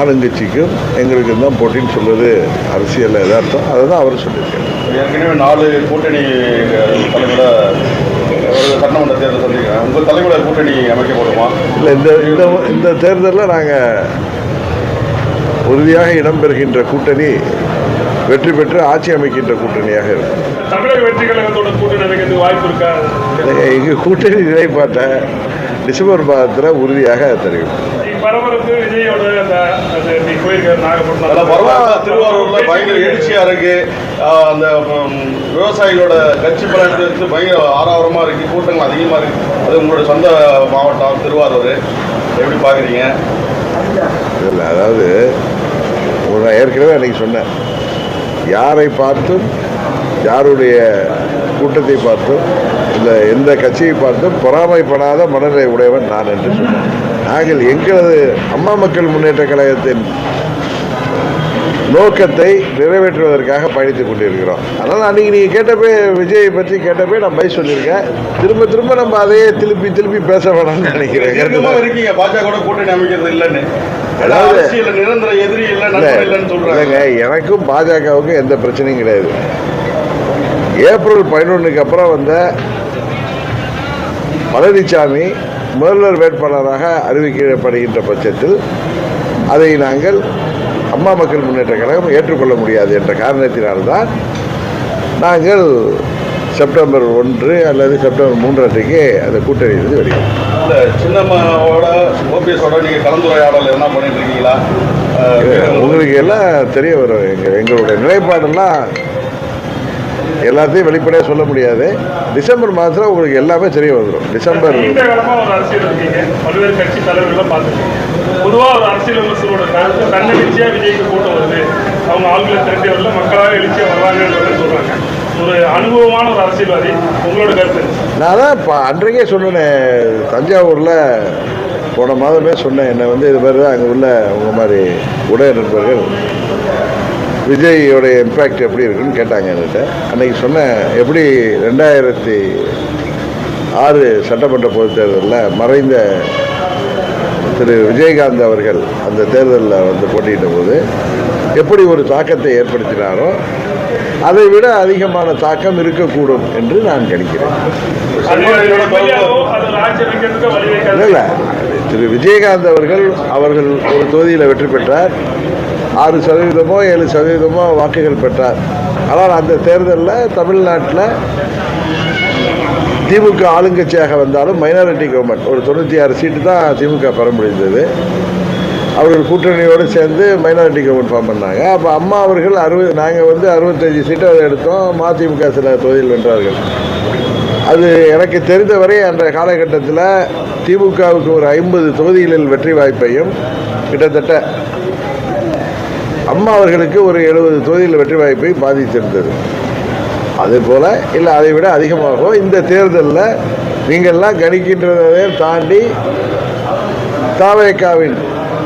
ஆளுங்கட்சிக்கும் எங்களுக்கு தான் போட்டின்னு சொல்வது அரசியல் எதார்த்தம் அதை தான் அவர் சொல்லியிருக்காரு. ஏற்கனவே நாலு கூட்டணி தலைவர சட்டமன்ற தேர்தல் சந்திக்கிறேன் உங்கள் தலைமையில் கூட்டணி அமைக்கப்படுமா இல்லை இந்த இந்த இந்த தேர்தலில் நாங்கள் உறுதியாக இடம்பெறுகின்ற கூட்டணி வெற்றி பெற்று ஆட்சி அமைக்கின்ற கூட்டணியாக இருக்கும். தமிழக வெற்றி கழகத்தோட கூட்டணி அமைக்கிறதுக்கு வாய்ப்பு இருக்கா? எங்கள் கூட்டணி நிலைப்பாட்டை டிசம்பர் மாதத்தில் உறுதியாக நீங்க பரபரப்பு விஜயோட அந்த போயிருக்காரு நாகப்பட்டினம் வரலாறு திருவாரூரில் பயங்கர எழுச்சியாக இருக்கு. அந்த விவசாயிகளோட கட்சி பலத்துக்கு பயங்கர ஆரவாரமாக இருக்கு. கூட்டங்கள் அதிகமாக இருக்கு. அது உங்களோட சொந்த மாவட்டம் திருவாரூர். எப்படி பார்க்குறீங்க இல்லை அதாவது ஒரு நான் ஏற்கனவே அன்றைக்கி சொன்னேன். யாரை பார்த்தும் யாருடைய கூட்டத்தை பார்த்தும் இல்லை எந்த கட்சியை பார்த்தும் பொறாமைப்படாத மனநிலை உடையவன் நான் என்று சொன்னேன் நாங்கள் எங்களது அம்மா மக்கள் முன்னேற்ற கழகத்தின் நோக்கத்தை நிறைவேற்றுவதற்காக பயணித்துக் கொண்டிருக்கிறோம். அதனால் அன்றைக்கி நீங்கள் கேட்டப்பே விஜயை பற்றி கேட்டப்பே நான் பதில் சொல்லியிருக்கேன். திரும்ப திரும்ப நம்ம அதையே திருப்பி திருப்பி பேச வேணாம்னு நினைக்கிறேன். இருக்கீங்க. பாஜக கூட்டணி அமைக்கிறது இல்லைன்னு. அதாவது- நிரந்தர எதிரி இல்லை எனக்கும் பாஜகவுக்கும் எந்த பிரச்சனையும் கிடையாது. ஏப்ரல் பதினொன்றுக்கு அப்புறம் வந்த பழனிசாமி முதல்வர் வேட்பாளராக அறிவிக்கப்படுகின்ற பட்சத்தில் அதை நாங்கள் அம்மா மக்கள் முன்னேற்ற கழகம் ஏற்றுக்கொள்ள முடியாது என்ற காரணத்தினால்தான் நாங்கள் செப்டம்பர் ஒன்று அல்லது செப்டம்பர் மூன்று அன்றைக்கு அந்த கூட்டணியிலிருந்து வெளியே இல்ல சின்னம்மாவோட ஓபிஎஸோட நீங்க கலந்துரையாடல் என்ன பண்ணிட்டு இருக்கீங்களா? உங்களுக்கு எல்லாம் தெரிய வரும். எங்கள் எங்களுடைய நிலைப்பாடெல்லாம் எல்லாத்தையும் வெளிப்படையாக சொல்ல முடியாது. டிசம்பர் மாதத்தில் உங்களுக்கு எல்லாமே தெரிய வந்துடும் டிசம்பர் நீண்ட காலமா ஒரு அரசியல் இருக்கீங்க. பல்வேறு கட்சி தலைவர்கள்லாம் பார்த்துருக்கீங்க. பொதுவா ஒரு அரசியல் விமர்சனோட கருத்து தன்னெழுச்சியா விஜய்க்கு கூட்டம் வருது. அவங்க ஆளுங்களை திரட்டி வரல மக்களாக எழுச்சியா வர்றாங்கன்றத சொல்றாங்க. ஒரு அனுபவமான ஒரு அரசியல்வாதி உங்களோட கருத்து என்ன? நான் தான் இப்போ அன்றைக்கே சொன்னேன் தஞ்சாவூரில் போன மாதமே சொன்னேன் என்னை வந்து இது மாதிரி தான் அங்கே உள்ள உங்கள் மாதிரி உடைய நண்பர்கள் விஜயோடைய இம்பேக்ட் எப்படி இருக்குன்னு கேட்டாங்க என்கிட்ட அன்னைக்கு சொன்னேன் எப்படி ரெண்டாயிரத்தி ஆறு சட்டமன்ற பொதுத் தேர்தலில் மறைந்த திரு விஜயகாந்த் அவர்கள் அந்த தேர்தலில் வந்து போட்டியிட்ட போது எப்படி ஒரு தாக்கத்தை ஏற்படுத்தினாரோ அதை விட அதிகமான தாக்கம் இருக்கக்கூடும் என்று நான் கணிக்கிறேன். இல்லை. திரு விஜயகாந்த் அவர்கள் அவர்கள் ஒரு தொகுதியில் வெற்றி பெற்றார். ஆறு சதவீதமோ ஏழு சதவீதமோ வாக்குகள் பெற்றார். ஆனால் அந்த தேர்தலில் தமிழ்நாட்டில் திமுக ஆளுங்கட்சியாக வந்தாலும் மைனாரிட்டி கவர்மெண்ட் ஒரு தொண்ணூற்றி ஆறு சீட்டு தான் திமுக பெற முடிந்தது. அவர்கள் கூட்டணியோடு சேர்ந்து மைனாரிட்டி கவர்மெண்ட் ஃபார்ம் பண்ணாங்க. அப்போ அம்மா அவர்கள் அறுபது நாங்கள் வந்து அறுபத்தஞ்சு சீட்டை அதை எடுத்தோம். மதிமுக சில தொகுதியில் வென்றார்கள். அது எனக்கு தெரிந்தவரை அன்றைய காலகட்டத்தில் திமுகவுக்கு ஒரு ஐம்பது தொகுதிகளில் வெற்றி வாய்ப்பையும் கிட்டத்தட்ட அம்மா அவர்களுக்கு ஒரு எழுபது தொகுதியில் வெற்றி வாய்ப்பை பாதித்திருந்தது. அதுபோல் இல்லை அதை விட அதிகமாகவும் இந்த தேர்தலில் நீங்கள்லாம் கணிக்கின்றதை தாண்டி தாவேக்காவின்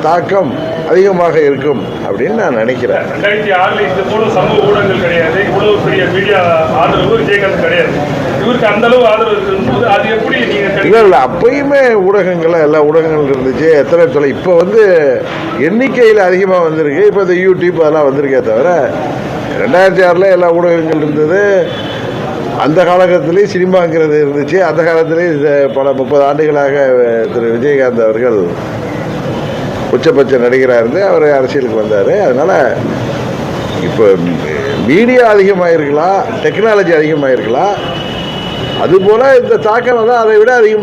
தாக்கம் அதிகமாக இருக்கும் அப்படின்னு நான் நினைக்கிறேன். ரெண்டாயிரத்தி ஆறில் இது போல சமூக ஊடகங்கள் கிடையாது. இவ்வளவு பெரிய மீடியா ஆதரவு விஜயகாந்த் கிடையாது. இவருக்கு அந்த அளவு ஆதரவு இருக்கும்போது அது எப்படி நீங்க இல்லை? இல்லை அப்பயுமே ஊடகங்கள் எல்லா ஊடகங்கள் இருந்துச்சு எத்தனை தொலை இப்போ வந்து எண்ணிக்கையில் அதிகமாக வந்திருக்கு. இப்போ இந்த யூடியூப் அதெல்லாம் வந்திருக்கே தவிர ரெண்டாயிரத்தி ஆறில் எல்லா ஊடகங்கள் இருந்தது. அந்த காலகட்டத்திலேயே சினிமாங்கிறது இருந்துச்சு. அந்த காலத்திலேயே இந்த பல முப்பது ஆண்டுகளாக திரு விஜயகாந்த் அவர்கள் உச்சபட்ச நடிகராக இருந்து அவர் அரசியலுக்கு வந்தார். அதனால் இப்போ மீடியா அதிகமாக இருக்கலாம் டெக்னாலஜி அதிகமாக இருக்கலாம் அதுபோல் இந்த தாக்கம் வந்து அதை விட அதிகம்